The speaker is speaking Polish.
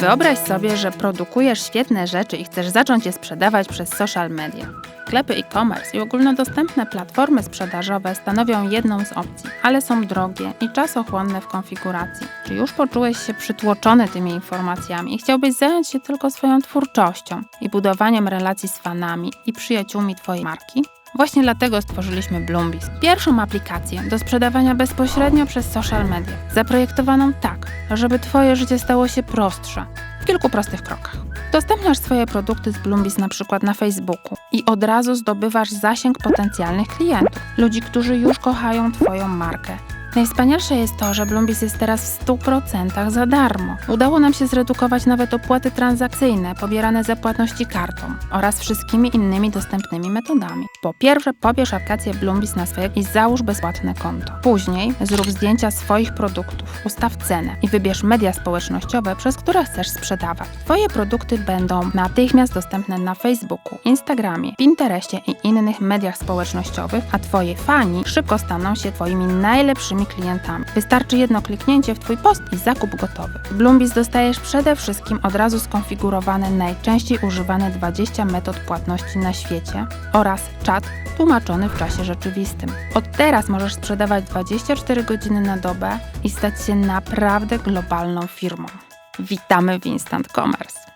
Wyobraź sobie, że produkujesz świetne rzeczy i chcesz zacząć je sprzedawać przez social media. Sklepy e-commerce i ogólnodostępne platformy sprzedażowe stanowią jedną z opcji, ale są drogie i czasochłonne w konfiguracji. Czy już poczułeś się przytłoczony tymi informacjami i chciałbyś zająć się tylko swoją twórczością i budowaniem relacji z fanami i przyjaciółmi Twojej marki? Właśnie dlatego stworzyliśmy Bloombis, pierwszą aplikację do sprzedawania bezpośrednio przez social media, zaprojektowaną tak, żeby Twoje życie stało się prostsze w kilku prostych krokach. Udostępniasz swoje produkty z Bloombis na przykład na Facebooku i od razu zdobywasz zasięg potencjalnych klientów, ludzi, którzy już kochają Twoją markę. Najwspanialsze jest to, że Bloombis jest teraz w 100% za darmo. Udało nam się zredukować nawet opłaty transakcyjne pobierane za płatności kartą oraz wszystkimi innymi dostępnymi metodami. Po pierwsze, pobierz aplikację Bloombis na swoje i załóż bezpłatne konto. Później zrób zdjęcia swoich produktów, ustaw cenę i wybierz media społecznościowe, przez które chcesz sprzedawać. Twoje produkty będą natychmiast dostępne na Facebooku, Instagramie, Pinterestie i innych mediach społecznościowych, a Twoje fani szybko staną się Twoimi najlepszymi klientami. Wystarczy jedno kliknięcie w Twój post i zakup gotowy. W Bloombis dostajesz przede wszystkim od razu skonfigurowane najczęściej używane 20 metod płatności na świecie oraz czat tłumaczony w czasie rzeczywistym. Od teraz możesz sprzedawać 24 godziny na dobę i stać się naprawdę globalną firmą. Witamy w Instant Commerce.